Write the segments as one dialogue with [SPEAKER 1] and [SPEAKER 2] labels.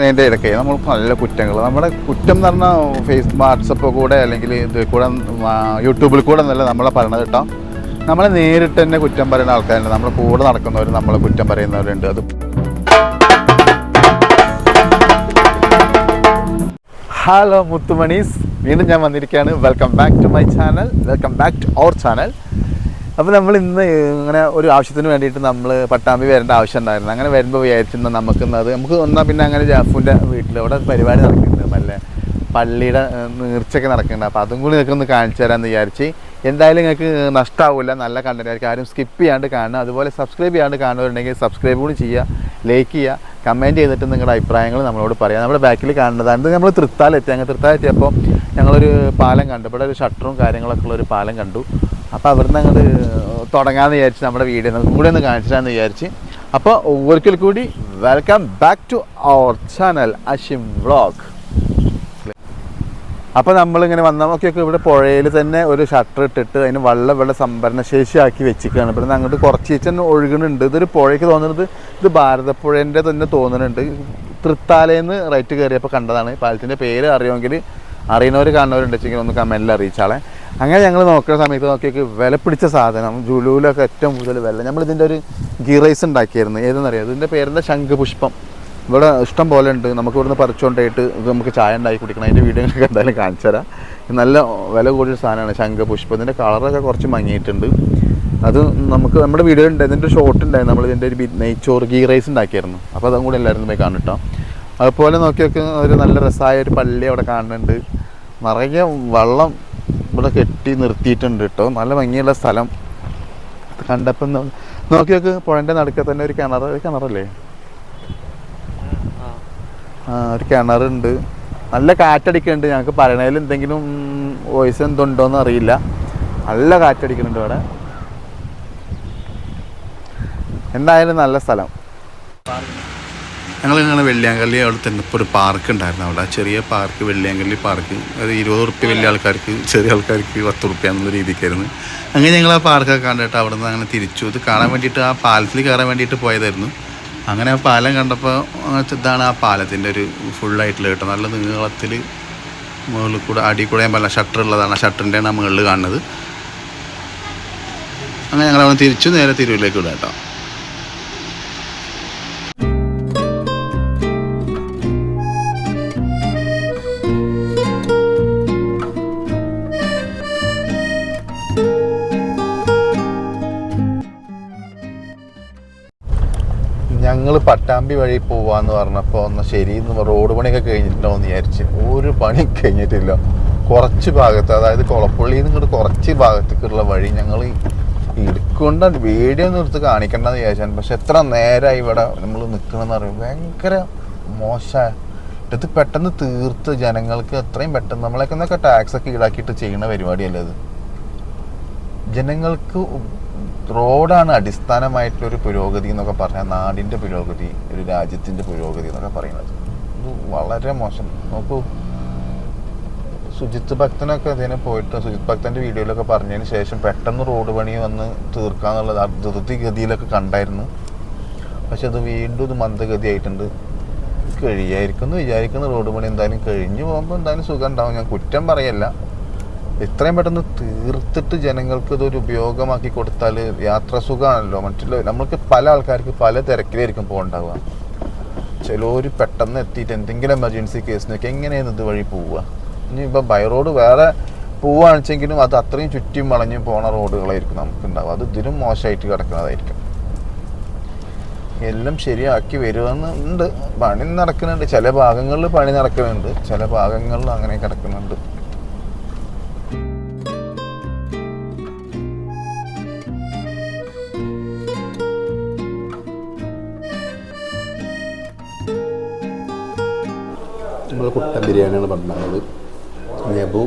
[SPEAKER 1] അതിന്റെ ഇടയ്ക്ക് നമ്മൾ നല്ല കുറ്റങ്ങൾ. നമ്മുടെ കുറ്റം എന്ന് പറഞ്ഞാൽ ഫേസ് വാട്സപ്പ് കൂടെ അല്ലെങ്കിൽ ഇത് കൂടെ യൂട്യൂബിൽ കൂടെ നല്ല നമ്മളെ പറയണത് കേട്ടോ. നമ്മളെ നേരിട്ട് തന്നെ കുറ്റം പറയുന്ന ആൾക്കാരുണ്ട്. നമ്മളെ കൂടെ നടക്കുന്നവർ നമ്മളെ കുറ്റം പറയുന്നവരുണ്ട്. അത് ഹലോ മുത്തുമണീസ്. വീണ്ടും ഞാൻ വന്നിരിക്കുകയാണ്. Welcome back to my channel welcome back to our channel അപ്പോൾ നമ്മൾ ഇന്ന് ഇങ്ങനെ ഒരു ആവശ്യത്തിന് വേണ്ടിയിട്ട് നമ്മൾ പട്ടാമ്പി വരേണ്ട ആവശ്യം ഉണ്ടായിരുന്നു. അങ്ങനെ വരുമ്പോൾ വിചാരിച്ചിരുന്ന നമുക്ക് ഇന്ന് അത് നമുക്ക് ഒന്നാ പിന്നെ അങ്ങനെ ജാഫുവിന്റെ വീട്ടിൽ അവിടെ പരിപാടി നടക്കുന്നുണ്ട്. നല്ല പള്ളിയുടെ നീർച്ചയൊക്കെ നടക്കുന്നുണ്ട്. അപ്പോൾ അതും കൂടി നിങ്ങൾക്ക് ഒന്ന് കാണിച്ചു തരാമെന്ന് വിചാരിച്ച് എന്തായാലും നിങ്ങൾക്ക് നഷ്ടമാവില്ല നല്ല കണ്ടന്റ് ആയിരിക്കും. ആരും സ്കിപ്പ് ചെയ്യാണ്ട് കാണുക. അതുപോലെ സബ്സ്ക്രൈബ് ചെയ്യാണ്ട് കാണുന്നവരുണ്ടെങ്കിൽ സബ്സ്ക്രൈബ് കൂടി ചെയ്യുക ലൈക്ക് ചെയ്യുക കമന്റ് ചെയ്തിട്ട് നിങ്ങളുടെ അഭിപ്രായങ്ങൾ നമ്മളോട് പറയാം. നമ്മുടെ ബാക്കിൽ കാണുന്നതാണ്. നമ്മൾ തൃത്താലെത്തി. അങ്ങനെ തൃത്താലെത്തിയപ്പോൾ ഞങ്ങളൊരു പാലം കണ്ടു. ഇവിടെ ഒരു ഷട്ടറും കാര്യങ്ങളൊക്കെ ഉള്ള ഒരു പാലം കണ്ടു. അപ്പോൾ അവിടുന്ന് അങ്ങോട്ട് തുടങ്ങാമെന്ന് വിചാരിച്ച് നമ്മുടെ വീഡിയോ കൂടെ ഒന്ന് കാണിച്ചിട്ടാന്ന് വിചാരിച്ച്. അപ്പോൾ ഒരിക്കൽ കൂടി welcome back to our channel Ashim vlog അപ്പോൾ നമ്മളിങ്ങനെ വന്ന നോക്കിയൊക്കെ ഇവിടെ പുഴയിൽ തന്നെ ഒരു ഷട്ടർ ഇട്ടിട്ട് അതിന് വെള്ളം വെള്ളം സംഭരണ ആക്കി വെച്ചിരിക്കുകയാണ് ഇവിടെ അങ്ങോട്ട് കുറച്ച് തന്നെ ഒഴുകുന്നുണ്ട്. ഇതൊരു പുഴയ്ക്ക് തോന്നുന്നത് ഇത് ഭാരതപ്പുഴേന്റെ തന്നെ തോന്നുന്നുണ്ട്. തൃത്താലയെന്ന് റൈറ്റ് കയറിയപ്പോൾ കണ്ടതാണ്. പാലത്തിന്റെ പേര് അറിയുമെങ്കിൽ അറിയുന്നവർ കാണുന്നവരുണ്ട്. വെച്ചെങ്കിൽ ഒന്ന് കമന്റിൽ അറിയിച്ചാളെ. അങ്ങനെ ഞങ്ങൾ നോക്കുന്ന സമയത്ത് നോക്കിയൊക്കെ വില പിടിച്ച സാധനം ജുലൂലൊക്കെ ഏറ്റവും കൂടുതൽ വില. നമ്മൾ ഇതിന്റെ ഒരു ഗീ റൈസ് ഉണ്ടാക്കിയായിരുന്നു. ഏതെന്നറിയാം? ഇതിന്റെ പേരെന്താ? ശംഖുപുഷ്പം. ഇവിടെ ഇഷ്ടം പോലെ ഉണ്ട്. നമുക്ക് ഇവിടുന്ന് പറിച്ചുകൊണ്ടായിട്ട് നമുക്ക് ചായ ഉണ്ടാക്കി കുടിക്കണം. അതിന്റെ വീഡിയോ നിങ്ങൾക്ക് എന്തായാലും കാണിച്ചു തരാം. നല്ല വില കൂടിയ സാധനമാണ് ശംഖപുഷ്പത്തിന്റെ കളറൊക്കെ കുറച്ച് മങ്ങിയിട്ടുണ്ട്. അത് നമുക്ക് നമ്മുടെ വീഡിയോ ഉണ്ട്. ഇതിന്റെ ഷോട്ട് ഉണ്ടായിരുന്നു. നമ്മൾ ഇതിന്റെ ഒരു നെയ്ച്ചോറ് ഗീ റൈസ് ഉണ്ടാക്കിയായിരുന്നു. അപ്പോൾ അതും കൂടി എല്ലാവരും പോയി കാണിട്ടോ അതുപോലെ നോക്കി ഒരു നല്ല രസമായ ഒരു പള്ളി അവിടെ കാണുന്നുണ്ട്. നിറയെ വെള്ളം ഇവിടെ കെട്ടി നിർത്തിയിട്ടുണ്ട് കേട്ടോ നല്ല ഭംഗിയുള്ള സ്ഥലം. കണ്ടപ്പം നോക്കി നോക്ക് പുഴന്റെ നടുക്കെ തന്നെ ഒരു കിണർ ഒരു കിണറല്ലേ? ആ ഒരു കിണറുണ്ട്. നല്ല കാറ്റടിക്കുന്നുണ്ട് ഞങ്ങൾക്ക് പറയണതിൽ എന്തെങ്കിലും വോയിസ് എന്തുണ്ടോയെന്ന് അറിയില്ല. നല്ല കാറ്റടിക്കുന്നുണ്ട് ഇവിടെ. എന്തായാലും നല്ല സ്ഥലം. ഞങ്ങൾ ഞങ്ങൾ വെള്ളിയാങ്കല്ലി അവിടെ തന്നെ ഇപ്പോൾ ഒരു പാർക്ക് ഉണ്ടായിരുന്നു അവിടെ. ചെറിയ പാർക്ക് വെള്ളിയാങ്കല്ലി പാർക്ക് അത് ഇരുപത് ഉറുപ്പ്യ വലിയ ആൾക്കാർക്ക് ചെറിയ ആൾക്കാർക്ക് പത്ത് ഉറുപ്പ്യ എന്നുള്ള രീതിക്കായിരുന്നു. അങ്ങനെ ഞങ്ങൾ ആ പാർക്കൊക്കെ കണ്ടിട്ട് അവിടെ നിന്ന് അങ്ങനെ തിരിച്ചു. ഇത് കാണാൻ വേണ്ടിയിട്ട് ആ പാലത്തിൽ കയറാൻ വേണ്ടിയിട്ട് പോയതായിരുന്നു. അങ്ങനെ ആ പാലം കണ്ടപ്പോൾ ഇതാണ് ആ പാലത്തിന്റെ ഒരു ഫുള്ളായിട്ടുള്ള കേട്ടോ. നല്ല നീളത്തിൽ മുകളിൽ കൂടെ അടി കൂടെ ഞാൻ പറഞ്ഞ ഷട്ടർ ഉള്ളതാണ്. ഷട്ടറിന്റെ ഷട്ടറിന്റെയാണ് ആ മുകളിൽ കാണുന്നത്. അങ്ങനെ ഞങ്ങൾ അവിടെ തിരിച്ചു നേരെ തിരുവിലേക്ക് വിടാം കേട്ടോ. ഞങ്ങൾ പട്ടാമ്പി വഴി പോവാന്ന് പറഞ്ഞപ്പോൾ ഒന്ന് ശരി റോഡ് പണിയൊക്കെ കഴിഞ്ഞിട്ടുണ്ടോ എന്ന് വിചാരിച്ച്. ഒരു പണി കഴിഞ്ഞിട്ടില്ല. കുറച്ച് ഭാഗത്ത് അതായത് കുളപ്പള്ളിയിൽ നിന്ന് ഇങ്ങോട്ട് കുറച്ച് ഭാഗത്തേക്കുള്ള വഴി ഞങ്ങൾ ഇടുക്കൊണ്ട് വീഡിയോ ഒന്നും എടുത്ത് കാണിക്കണ്ടെന്ന് വിചാരിച്ചാൽ പക്ഷെ എത്ര നേരമായി ഇവിടെ നമ്മൾ നിൽക്കണമെന്ന് പറയും ഭയങ്കര മോശ. ഇത് പെട്ടെന്ന് തീർത്ത് ജനങ്ങൾക്ക് എത്രയും പെട്ടെന്ന് നമ്മളൊക്കെ എന്നൊക്കെ ടാക്സ് ഈടാക്കിയിട്ട് ചെയ്യുന്ന പരിപാടിയല്ലേ ജനങ്ങൾക്ക് റോഡാണ് അടിസ്ഥാനമായിട്ടുള്ള ഒരു പുരോഗതി എന്നൊക്കെ പറഞ്ഞാൽ നാടിന്റെ പുരോഗതി ഒരു രാജ്യത്തിന്റെ പുരോഗതി എന്നൊക്കെ പറയുന്നത്. ഇത് വളരെ മോശം. നോക്കൂ സുജിത്ത് ഭക്തനൊക്കെ അതിനെ പോയിട്ട് സുജിത് ഭക്തന്റെ വീഡിയോയിലൊക്കെ പറഞ്ഞതിന് ശേഷം പെട്ടെന്ന് റോഡ് പണി വന്ന് തീർക്കാന്നുള്ളത് ആ ധൃതിഗതിയിലൊക്കെ കണ്ടായിരുന്നു. പക്ഷെ അത് വീണ്ടും ഇത് മന്ദഗതി ആയിട്ടുണ്ട് കഴിയായിരിക്കും എന്ന് വിചാരിക്കുന്ന റോഡ് പണി എന്തായാലും കഴിഞ്ഞു പോകുമ്പോൾ എന്തായാലും സുഖം ഉണ്ടാവും. ഞാൻ കുറ്റം പറയല്ല. എത്രയും പെട്ടെന്ന് തീർത്തിട്ട് ജനങ്ങൾക്ക് ഇതൊരു ഉപയോഗമാക്കി കൊടുത്താൽ യാത്ര സുഖമാണല്ലോ. മറ്റുള്ള നമ്മൾക്ക് പല ആൾക്കാർക്ക് പല തിരക്കിലായിരിക്കും പോകണ്ടാവുക. ചിലവർ പെട്ടെന്ന് എത്തിയിട്ട് എന്തെങ്കിലും എമർജൻസി കേസിനൊക്കെ എങ്ങനെയാണ് ഇതുവഴി പോവുക? ഇനി ഇപ്പം ബൈ റോഡ് വേറെ പോവുകയാണെച്ചെങ്കിലും അത് അത്രയും ചുറ്റും വളഞ്ഞ് പോണ റോഡുകളായിരിക്കും നമുക്ക് ഉണ്ടാവുക അത് ഇതിലും മോശമായിട്ട് കിടക്കുന്നതായിരിക്കും. എല്ലാം ശരിയാക്കി വരുമെന്ന് ഉണ്ട് പണി നടക്കുന്നുണ്ട്. ചില ഭാഗങ്ങളിൽ പണി നടക്കുന്നുണ്ട്. ചില ഭാഗങ്ങളിൽ അങ്ങനെ കിടക്കുന്നുണ്ട്. നമ്മൾ കുട്ടൻ ബിരിയാണിയാണ് പറഞ്ഞത്. നെബു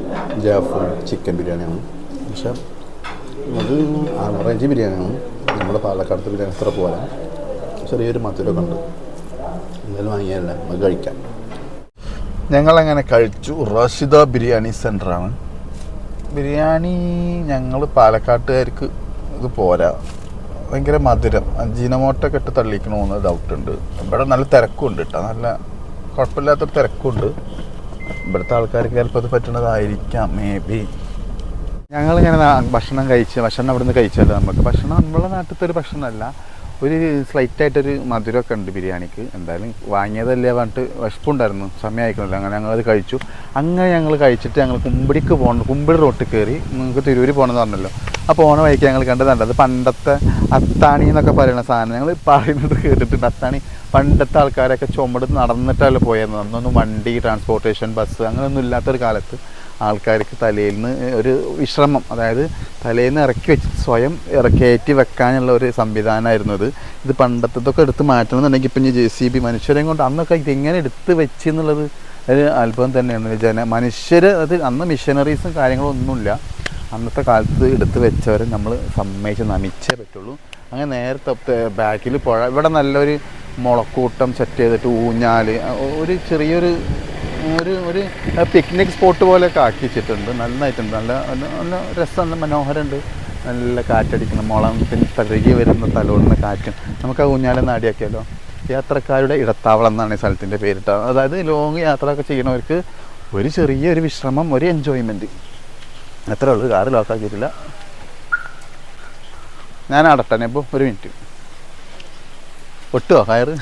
[SPEAKER 1] ജാഫു ചിക്കൻ ബിരിയാണിയാണ്. പക്ഷെ അത് ആവറേജ് ബിരിയാണിയാണ്. നമ്മുടെ പാലക്കാടത്തെ ബിരിയാണി അത്ര പോലെ. ചെറിയൊരു മധുരമൊക്കെ ഉണ്ട്. എന്തായാലും വാങ്ങിയല്ല നമുക്ക് കഴിക്കാം. ഞങ്ങളങ്ങനെ കഴിച്ചു. റഷിദ ബിരിയാണി സെന്ററാണ് ബിരിയാണി ഞങ്ങൾ പാലക്കാട്ടുകാർക്ക് ഇത് പോരാ. ഭയങ്കര മധുരം. അജീനമോട്ടൊക്കെ ഇട്ട് തള്ളിക്കണമെന്ന് ഡൗട്ടുണ്ട് ഇവിടെ നല്ല തിരക്കും ഉണ്ട് കേട്ടോ നല്ല കുഴപ്പമില്ലാത്തൊരു തിരക്കുണ്ട്. ഇവിടുത്തെ ആൾക്കാർക്ക് ചിലപ്പോൾ അത് പറ്റുന്നതായിരിക്കാം മേ ബി ഞങ്ങളിങ്ങനെ ഭക്ഷണം കഴിച്ച് ഭക്ഷണം അവിടെ നിന്ന് കഴിച്ചല്ലോ നമുക്ക്. ഭക്ഷണം നമ്മളെ നാട്ടിലത്തെ ഒരു ഭക്ഷണമല്ല. ഒരു സ്ലൈറ്റ് ആയിട്ടൊരു മധുരമൊക്കെ ഉണ്ട് ബിരിയാണിക്ക്. എന്തായാലും വാങ്ങിയതല്ലേ പറഞ്ഞിട്ട് വിശപ്പുണ്ടായിരുന്നു. സമയമായിക്കണല്ലോ. അങ്ങനെ ഞങ്ങളത് കഴിച്ചു. അങ്ങനെ ഞങ്ങൾ കഴിച്ചിട്ട് ഞങ്ങൾ കുമ്പിടിക്ക് പോകണം. കുമ്പിടി റോട്ടിൽ കയറി നിങ്ങൾക്ക് തിരൂര് പോകണമെന്ന് പറഞ്ഞല്ലോ. ആ പോണ വഴിക്ക് ഞങ്ങൾ കണ്ടതുണ്ട് അത് പണ്ടത്തെ അത്താണി എന്നൊക്കെ പറയുന്ന സാധനം. ഞങ്ങൾ പറയുന്നത് കേട്ടിട്ടുണ്ട്. അത്താണി പണ്ടത്തെ ആൾക്കാരൊക്കെ ചുമട് നടന്നിട്ടല്ല പോയത് അന്നൊന്നും വണ്ടി ട്രാൻസ്പോർട്ടേഷൻ ബസ് അങ്ങനെയൊന്നും ഇല്ലാത്തൊരു കാലത്ത് ആൾക്കാർക്ക് തലയിൽ നിന്ന് ഒരു വിശ്രമം അതായത് തലയിൽ നിന്ന് ഇറക്കി വെച്ച് സ്വയം ഇറക്കയറ്റി വെക്കാനുള്ള ഒരു സംവിധാനമായിരുന്നു ഇത് ഇത് പണ്ടത്തതൊക്കെ എടുത്ത് മാറ്റണമെന്നുണ്ടെങ്കിൽ ഇപ്പം ജെ സി ബി മനുഷ്യരെയും കൊണ്ട് അന്നൊക്കെ ഇതെങ്ങനെ എടുത്ത് വെച്ച് എന്നുള്ളത് ഒരു അത്ഭുതം തന്നെയാണ്. ജന മനുഷ്യർ അത് അന്ന് മിഷനറീസും കാര്യങ്ങളും ഒന്നുമില്ല അന്നത്തെ കാലത്ത് എടുത്ത് വെച്ചവരെ നമ്മൾ സമ്മതിച്ച് നമിച്ചേ പറ്റുള്ളൂ. അങ്ങനെ നേരത്തെ ബാക്കിൽ പുഴ ഇവിടെ നല്ലൊരു മുളക്കൂട്ടം സെറ്റ് ചെയ്തിട്ട് ഊഞ്ഞാൽ ഒരു ചെറിയൊരു ഒരു ഒരു പിക്നിക് സ്പോട്ട് പോലെയൊക്കെ ആക്കി വെച്ചിട്ടുണ്ട്. നന്നായിട്ടുണ്ട്. നല്ല നല്ല രസം നല്ല മനോഹരമുണ്ട്. നല്ല കാറ്റടിക്കുന്ന മുളം പിന്നെ തഴുകി വരുന്ന തലോടുന്ന കാറ്റും. നമുക്ക് ആ ഊഞ്ഞാലെ നാടിയാക്കിയാലോ യാത്രക്കാരുടെ ഇടത്താവളം എന്നാണ് ഈ സ്ഥലത്തിന്റെ പേരിട്ടത് അതായത് ലോങ് യാത്ര ഒക്കെ ചെയ്യണവർക്ക് ഒരു ചെറിയൊരു വിശ്രമം ഒരു എൻജോയ്മെന്റ് അത്രേ ഉള്ളൂ. കാറ് ലോക്കാക്കിയിട്ടില്ല ഞാൻ അടട്ടനെ ഇപ്പോൾ ഒരു മിനിറ്റ്. ഒട്ടുമോ കയറ്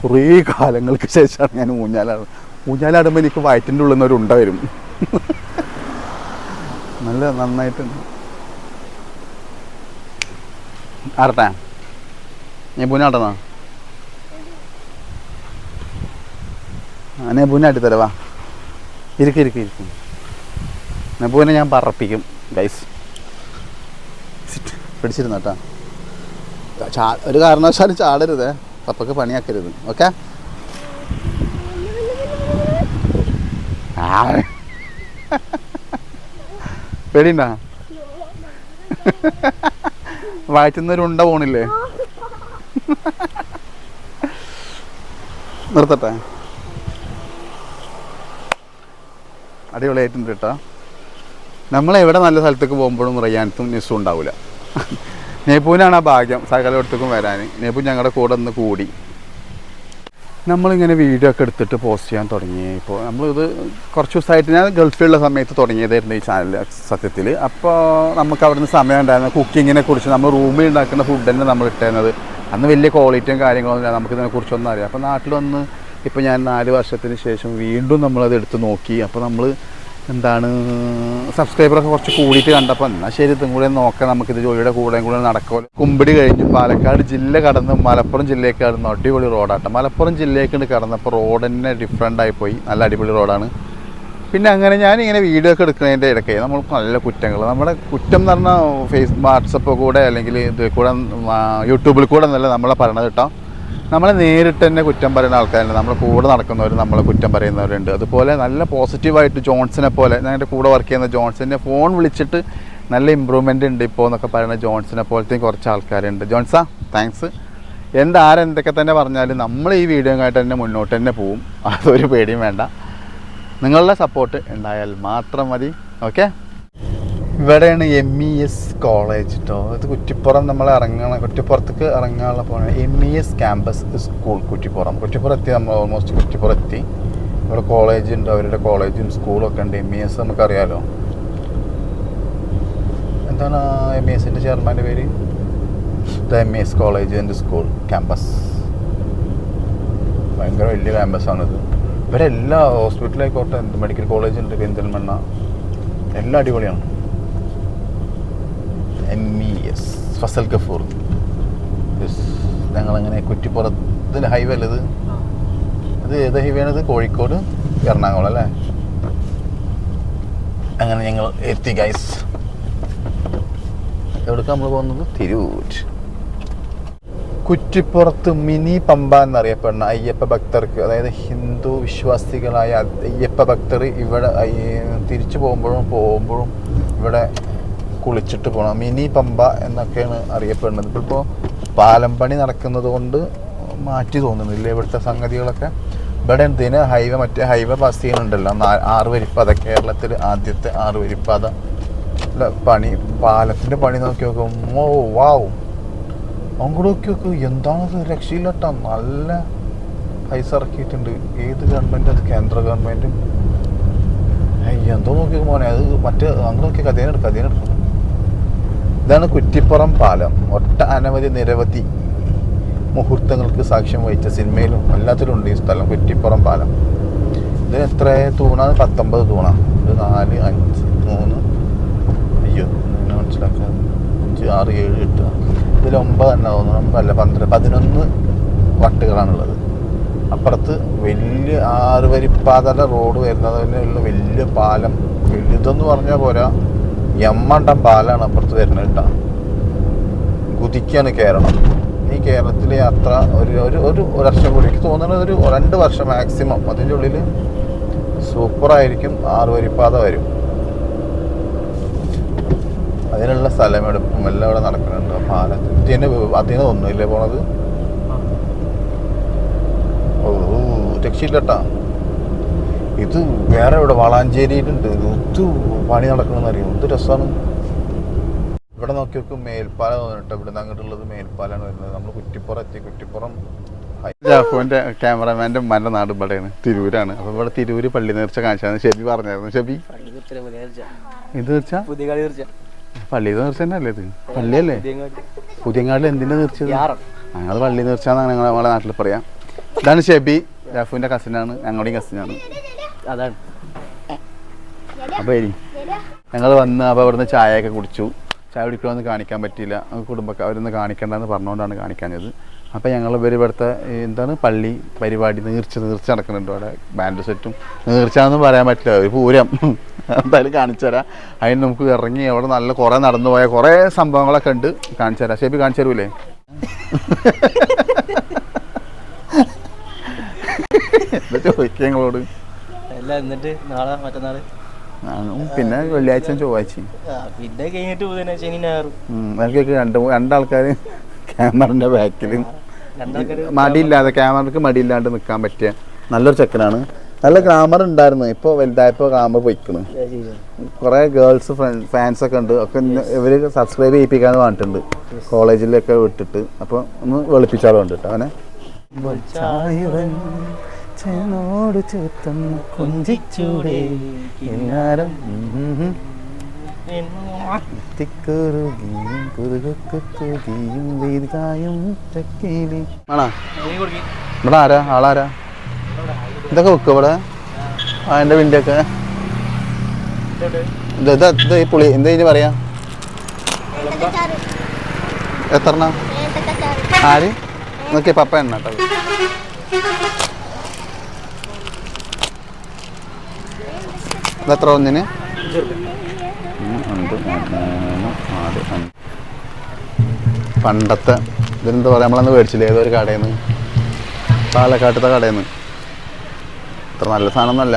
[SPEAKER 1] കുറേ കാലങ്ങൾക്ക് ശേഷമാണ് ഞാൻ ഊഞ്ഞാലാണ് ഊഞ്ഞാലാടുമ്പോൾ എനിക്ക് വയറ്റിന്റെ ഉള്ളിൽ നിന്ന് ഒരു ഉണ്ട വരും. നല്ല നന്നായിട്ടുണ്ട്. ആരട്ടെ ഞാൻ പൂനാട്ടണോ ഞാൻ പൂനാട്ടി വാ ഇരിക്കും ഇരിക്കും ഇരിക്കും. നെബുവിനെ ഞാൻ പറപ്പിക്കും ഗൈസ് പിടിച്ചിരുന്നു കേട്ടോ ചാ ഒരു കാരണവശാലും ചാടരുത്. പപ്പക്ക് പണിയാക്കരുത് ഓക്കെ? പേടിയുണ്ടാ? വയറ്റുന്നൊരു ഉണ്ട പോണില്ലേ? നിർത്തട്ടെ. അടിപൊളിയായിട്ടുണ്ട് കേട്ടോ. നമ്മൾ എവിടെ നല്ല സ്ഥലത്തേക്ക് പോകുമ്പോഴും റയ്യാനത്തും നെസ്സും ഉണ്ടാവില്ല നെബുവിനാണ് ആ ഭാഗ്യം. സകലയിടത്തേക്കും വരാൻ നേപ്പൂ ഞങ്ങളുടെ കൂടെ ഒന്ന് കൂടി. നമ്മളിങ്ങനെ വീഡിയോ ഒക്കെ എടുത്തിട്ട് പോസ്റ്റ് ചെയ്യാൻ തുടങ്ങി. ഇപ്പോൾ നമ്മളിത് കുറച്ച് ദിവസമായിട്ട് ഞാൻ ഗൾഫിലുള്ള സമയത്ത് തുടങ്ങിയതായിരുന്നു ഈ ചാനൽ സത്യത്തിൽ അപ്പോൾ നമുക്ക് അവിടുന്ന് സമയം ഉണ്ടായിരുന്നു കുക്കിങ്ങിനെ കുറിച്ച് നമ്മൾ റൂമിൽ ഉണ്ടാക്കുന്ന ഫുഡ് തന്നെ നമ്മൾ ഇട്ടിരുന്നത് അന്ന് വലിയ ക്വാളിറ്റിയും കാര്യങ്ങളൊന്നും നമുക്ക് ഇതിനെക്കുറിച്ചൊന്നും അറിയാം അപ്പോൾ നാട്ടിൽ വന്ന് ഇപ്പോൾ ഞാൻ നാല് വർഷത്തിന് ശേഷം വീണ്ടും നമ്മളത് എടുത്ത് നോക്കി. അപ്പോൾ നമ്മൾ എന്താണ് സബ്സ്ക്രൈബറൊക്കെ കുറച്ച് കൂടിയിട്ട് കണ്ടപ്പോൾ എന്നാൽ ശരി ഇതും കൂടെ നോക്കാം നമുക്കിത് ജോലിയുടെ കൂടെയും കൂടെ നടക്കുമല്ലോ. കുമ്പിടി കഴിഞ്ഞ് പാലക്കാട് ജില്ല കടന്ന് മലപ്പുറം ജില്ലയൊക്കെ കടന്ന്. അടിപൊളി റോഡാട്ടെ. മലപ്പുറം ജില്ലയിലേക്ക് കടന്നപ്പോൾ റോഡ് തന്നെ ഡിഫറെന്റ് ആയിപ്പോയി നല്ല അടിപൊളി റോഡാണ്. പിന്നെ അങ്ങനെ ഞാനിങ്ങനെ വീഡിയോ ഒക്കെ എടുക്കുന്നതിന്റെ ഇടയ്ക്ക് നമ്മൾ നല്ല കുറ്റങ്ങൾ നമ്മുടെ കുറ്റം എന്ന് പറഞ്ഞാൽ ഫേസ് വാട്സപ്പ് കൂടെ അല്ലെങ്കിൽ ഇത് കൂടെ യൂട്യൂബിൽ കൂടെ എന്നല്ല നമ്മളെ പറയണത് കേട്ടോ. നമ്മളെ നേരിട്ട് തന്നെ കുറ്റം പറയുന്ന ആൾക്കാരുണ്ട്. നമ്മളെ കൂടെ നടക്കുന്നവർ നമ്മളെ കുറ്റം പറയുന്നവരുണ്ട്. അതുപോലെ നല്ല പോസിറ്റീവായിട്ട് ജോൺസിനെ പോലെ ഞങ്ങളുടെ കൂടെ വർക്ക് ചെയ്യുന്ന ജോൺസിനെ ഫോൺ വിളിച്ചിട്ട് നല്ല ഇമ്പ്രൂവ്മെന്റ് ഉണ്ട് ഇപ്പോൾ എന്നൊക്കെ പറയുന്ന ജോൺസിനെ പോലത്തെയും കുറച്ച് ആൾക്കാരുണ്ട്. ജോൺസാ താങ്ക്സ് എന്താരെന്തൊക്കെ തന്നെ പറഞ്ഞാലും നമ്മൾ ഈ വീഡിയോ ആയിട്ട് തന്നെ മുന്നോട്ട് തന്നെ പോവും. അതൊരു പേടിയും വേണ്ട. നിങ്ങളുടെ സപ്പോർട്ട് ഉണ്ടായാൽ മാത്രം മതി. ഓക്കെ ഇവിടെയാണ് എം ഇ എസ് കോളേജ് കേട്ടോ ഇത് കുറ്റിപ്പുറം നമ്മൾ ഇറങ്ങണം കുറ്റിപ്പുറത്തേക്ക് ഇറങ്ങാനുള്ള പോകണം M E S campus school Kuttippuram. Kuttippuram എത്തി നമ്മൾ ഓൾമോസ്റ്റ് കുറ്റിപ്പുറം എത്തി. ഇവിടെ കോളേജ് ഉണ്ട് അവരുടെ കോളേജും സ്കൂളൊക്കെ ഉണ്ട്. എം ഇ എസ് നമുക്കറിയാലോ. എന്താണ് എം ഇ എസിന്റെ ചെയർമാന്റെ പേര്? The M E S college and school campus ഭയങ്കര വലിയ ക്യാമ്പസാണിത് ഇവിടെ എല്ലാ ഹോസ്പിറ്റലായിക്കോട്ടെ എന്ത് മെഡിക്കൽ കോളേജ് ഉണ്ട് പെരിന്തൽമണ്ണ എല്ലാം അടിപൊളിയാണ്. M E S Fazal Gafoor yes ഞങ്ങളങ്ങനെ കുറ്റിപ്പുറത്തിൽ ഹൈവേ അല്ലേ ഇത്? ഇത് ഏത് ഹൈവേ ആണിത് കോഴിക്കോട് എറണാകുളം അല്ലേ? അങ്ങനെ ഞങ്ങൾ എത്തി ഗൈസ് എവിടേക്കാണ് നമ്മൾ പോകുന്നത്? തിരൂർ. കുറ്റിപ്പുറത്ത് മിനി പമ്പ എന്നറിയപ്പെടുന്ന അയ്യപ്പ ഭക്തർക്ക് അതായത് ഹിന്ദു വിശ്വാസികളായ അയ്യപ്പ ഭക്തർ ഇവിടെ തിരിച്ചു പോകുമ്പോഴും പോകുമ്പോഴും ഇവിടെ കുളിച്ചിട്ട് പോകണം മിനി പമ്പ എന്നൊക്കെയാണ് അറിയപ്പെടുന്നത്. ഇപ്പോൾ പാലം പണി നടക്കുന്നത് കൊണ്ട് മാറ്റി തോന്നുന്നില്ല. ഇവിടുത്തെ സംഗതികളൊക്കെ ഇവിടെ എന്തിന് ഹൈവേ മറ്റേ ഹൈവേ പാസ് ചെയ്യുന്നുണ്ടല്ലോ. ആറ് വരിപ്പാത കേരളത്തിൽ ആദ്യത്തെ ആറ് വരിപ്പാത പണി പാലത്തിന്റെ പണി നോക്കി നോക്കും. ഓ വാവ് അങ്ങോട്ട് നോക്കി നോക്കൂ. എന്താണത്? രക്ഷയില്ലട്ടോ. നല്ല പൈസ ഇറക്കിയിട്ടുണ്ട്. ഏത് ഗവൺമെന്റ് അത് കേന്ദ്ര ഗവൺമെന്റ് എന്തോ നോക്കി പോകണേ അത് മറ്റേ അങ്ങോട്ട് നോക്കി കഥേനെടുക്കും കഥേനെടുക്കും ഇതാണ് കുറ്റിപ്പുറം പാലം. ഒട്ട അനവധി നിരവധി മുഹൂർത്തങ്ങൾക്ക് സാക്ഷ്യം വഹിച്ച സിനിമയിലും എല്ലാത്തിലും ഉണ്ട് ഈ സ്ഥലം കുറ്റിപ്പുറം പാലം. ഇതിന് എത്ര തൂണാണ് പത്തൊമ്പത് തൂണ. ഇത് നാല് അഞ്ച് മൂന്ന് അയ്യോ മനസ്സിലാക്കുക അഞ്ച് ആറ് ഏഴ് എട്ട്. ഇതിൽ ഒമ്പത് തന്നെ തോന്നുന്നു. അല്ല പന്ത്രണ്ട്. പതിനൊന്ന് വട്ടുകളാണുള്ളത്. അപ്പുറത്ത് വലിയ ആറ് വരിപ്പാതല റോഡ് വരുന്നതിനുള്ള വലിയ പാലം. വലുതെന്ന് പറഞ്ഞാൽ പോരാ. എമ്മണ്ടം പാലാണ് അപ്പുറത്ത് വരുന്നത് കേട്ടോ. കുതിക്കാണ് കേരളം. ഈ കേരളത്തിലെ യാത്ര ഒരു ഒരു ഒരു വർഷം കൂടി എനിക്ക് തോന്നുന്നത് ഒരു രണ്ട് വർഷം മാക്സിമം അതിന്റെ ഉള്ളിൽ സൂപ്പറായിരിക്കും ആറ് വരിപ്പാത വരും. അതിനുള്ള സ്ഥലമെടുപ്പും എല്ലാം ഇവിടെ നടക്കുന്നുണ്ട്. പാലത്തിന് അതിന് ഒന്നുമില്ലേ പോണത്? ഓ രക്ഷയില്ലട്ടാ ഇത് വേറെ ഇവിടെ വളാഞ്ചേരിയിലുണ്ട്. ഇത് പണി നടക്കണമെന്ന് അറിയാം എന്ത് രസമാണ് ഇവിടെ നോക്കി നോക്കും മേൽപ്പാലം തോന്നിട്ട് ഇവിടെ നിന്ന് അങ്ങോട്ടുള്ളത് മേൽപ്പാലാണ് വരുന്നത്. നമ്മൾ കുറ്റിപ്പുറം എത്തി. കുറ്റിപ്പുറം ജാഫുവിന്റെ ക്യാമറമാന്റെ ഉമ്മാന്റെ നാട് ഇവിടെയാണ്. തിരൂരാണ്. അപ്പൊ ഇവിടെ തിരൂര് പള്ളി നേർച്ച കാണിച്ചാണ് ഷെബി പറഞ്ഞായിരുന്നു. ഷെബി ഇത് നേർച്ച
[SPEAKER 2] തീർച്ച.
[SPEAKER 1] പള്ളി നേർച്ച തന്നെ അല്ലേ ഇത്? പള്ളിയല്ലേ? പുതിയങ്ങാടിൽ എന്തിന്റെ നേർച്ചത്
[SPEAKER 2] യാറം.
[SPEAKER 1] ഞങ്ങൾ പള്ളി നേർച്ചാന്നാണ് ഞങ്ങളെ നമ്മളെ നാട്ടിൽ പറയാം. ഇതാണ് ഷെബി ജാഫുവിന്റെ കസിനാണ് ഞങ്ങളുടെയും കസിനാണ്
[SPEAKER 2] അതാണ്.
[SPEAKER 1] അപ്പോൾ ഇനി ഞങ്ങൾ വന്ന് അപ്പോൾ അവിടുന്ന് ചായയൊക്കെ കുടിച്ചു. ചായ കുടിക്കണമെന്ന് കാണിക്കാൻ പറ്റിയില്ല. കുടുംബക്കാർ അവരൊന്ന് കാണിക്കണ്ടെന്ന് പറഞ്ഞുകൊണ്ടാണ് കാണിക്കാഞ്ഞത്. അപ്പോൾ ഞങ്ങൾ ഇവർ ഇവിടുത്തെ എന്താണ് പള്ളി പരിപാടി നീർച്ച നീർച്ച നടക്കുന്നുണ്ട് അവിടെ. ബാൻഡ് സെറ്റും. നീർച്ചാന്ന് പറയാൻ പറ്റില്ല. ഒരു പൂരം. എന്തായാലും കാണിച്ചു തരാം. അതിന് നമുക്ക് ഇറങ്ങി അവിടെ നല്ല കുറേ നടന്നു പോയ കുറേ സംഭവങ്ങളൊക്കെ ഉണ്ട്. കാണിച്ചു തരാം. ഷേപ്പി കാണിച്ചു തരൂലേ? ഞങ്ങളോട്
[SPEAKER 2] അല്ല എന്നിട്ട് നാളെ
[SPEAKER 1] മറ്റന്നാൾ? പിന്നെ വെള്ളിയാഴ്ച
[SPEAKER 2] ചൊവ്വാഴ്ച പിന്നെ കഴിഞ്ഞിട്ട് ബുധന ശനി ഞായറും.
[SPEAKER 1] എനിക്കൊക്കെ രണ്ട് ആൾക്കാര് രണ്ടാൾക്കാർ ക്യാമറന്റെ ബാക്കിൽ മടിയില്ലാതെ ക്യാമറക്ക് മടിയില്ലാണ്ട് നിൽക്കാൻ പറ്റിയ നല്ലൊരു ചെക്കനാണ്. നല്ല ഗ്രാമർ ഉണ്ടായിരുന്നു. ഇപ്പോൾ വലുതായപ്പോൾ ഗ്ലാമർ പൊയ്ക്കണ്. കുറേ ഗേൾസ് ഫാൻസ് ഒക്കെ ഉണ്ട്. ഒക്കെ ഇവർ സബ്സ്ക്രൈബ് ചെയ്യിപ്പിക്കാന്ന് പറഞ്ഞിട്ടുണ്ട്. കോളേജിലൊക്കെ വിട്ടിട്ട്. അപ്പോൾ ഒന്ന് വെളുപ്പിച്ചാലും ഉണ്ട് കേട്ടോ അവനെ ചേനോട് ചേർത്തും കൊഞ്ചിച്ചൂടെ. കുറുകുക്കുറുകിയും ആണോ? ഇവിടെ ആരാ? ആളാരാ? ഇതൊക്കെ വെക്കും ഇവിടെ? ആ എന്റെ വിന്റെയൊക്കെ ഇത് ഇത് ഇത് ഈ പുളി എന്താ ഇനി പറയാ. എത്ര ആര്? നോക്കിയ പപ്പ എണ്ണ കേട്ടോ. എത്ര ഒന്നിന് പണ്ടത്തെ ഇതെന്താ പറയുക നമ്മളന്ന് മേടിച്ചില്ലേ? ഏതൊരു കടയിൽ നിന്ന് പാലക്കാട്ടത്തെ കടയിൽ നിന്ന് അത്ര നല്ല സാധനമൊന്നുമല്ല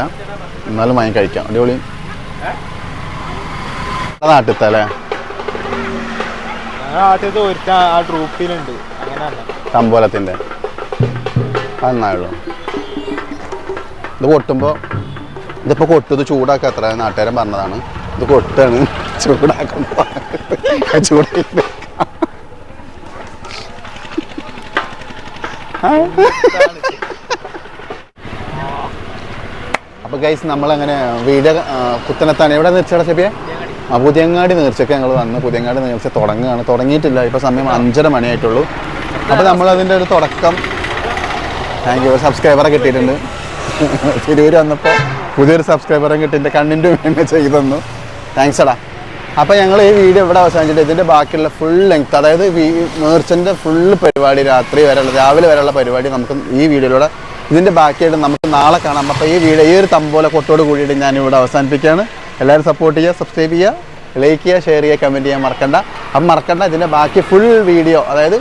[SPEAKER 1] എന്നാലും വാങ്ങി കഴിക്കാം. അടിപൊളി. നാട്ടിലത്തെ അല്ലേ?
[SPEAKER 2] തമ്പോലത്തിന്റെ
[SPEAKER 1] അത് നന്നായുള്ളൂ. ഇത് കൊട്ടുമ്പോൾ ഇതിപ്പോൾ കൊട്ടു ഇത് ചൂടാക്കുക അത്ര നാട്ടുകാരൻ പറഞ്ഞതാണ്. ഇത് കൊട്ടാണ്. ചൂടാക്കുമ്പോൾ ചൂടില്ല. അപ്പോൾ ഗൈസ് നമ്മളങ്ങനെ വീട് കുത്തനത്താണ് എവിടെ നിർച്ചയുടെ ചെപ്പിയെ? ആ പുതിയങ്ങാടി നേർച്ചയ്ക്ക് ഞങ്ങൾ വന്ന് പുതിയങ്ങാടി നേർച്ച തുടങ്ങുകയാണ്. തുടങ്ങിയിട്ടില്ല. ഇപ്പോൾ സമയം അഞ്ചര മണിയായിട്ടുള്ളൂ. അപ്പോൾ നമ്മളതിന്റെ ഒരു തുടക്കം. താങ്ക് യു സബ്സ്ക്രൈബറെ കിട്ടിയിട്ടുണ്ട്. തിരൂര് വന്നപ്പോൾ പുതിയൊരു സബ്സ്ക്രൈബറും കിട്ടി. എന്റെ കണ്ണിന്റെ വേണ്ടി ചെയ്തു തന്നു. താങ്ക്സ് അടാ അപ്പോൾ ഞങ്ങൾ ഈ വീഡിയോ ഇവിടെ അവസാനിച്ചിട്ട് ഇതിന്റെ ബാക്കിയുള്ള ഫുൾ ലെങ്ത് അതായത് മേർച്ചന്റെ ഫുൾ പരിപാടി രാത്രി വരെയുള്ള രാവിലെ വരെയുള്ള പരിപാടി നമുക്ക് ഈ വീഡിയോയിലൂടെ ഇതിന്റെ ബാക്കിയായിട്ട് നമുക്ക് നാളെ കാണാം. അപ്പോൾ ഈ വീഡിയോ ഈ ഒരു തമ്പോല കൊട്ടോട് കൂടിയിട്ട് ഞാനിവിടെ അവസാനിപ്പിക്കുകയാണ്. എല്ലാവരും സപ്പോർട്ട് ചെയ്യുക സബ്സ്ക്രൈബ് ചെയ്യുക ലൈക്ക് ചെയ്യുക ഷെയർ ചെയ്യുക കമന്റ് ചെയ്യാൻ മറക്കണ്ട. അപ്പം മറക്കണ്ട ഇതിന്റെ ബാക്കി ഫുൾ വീഡിയോ അതായത്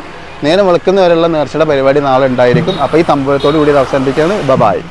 [SPEAKER 1] നേരെ വെളുക്കുന്നവരെയുള്ള നേർച്ചയുടെ പരിപാടി നാളെ ഉണ്ടായിരിക്കും. അപ്പോൾ ഈ തമ്പോലത്തോട് കൂടി അവസാനിപ്പിക്കുകയാണ്. ബ ബായ്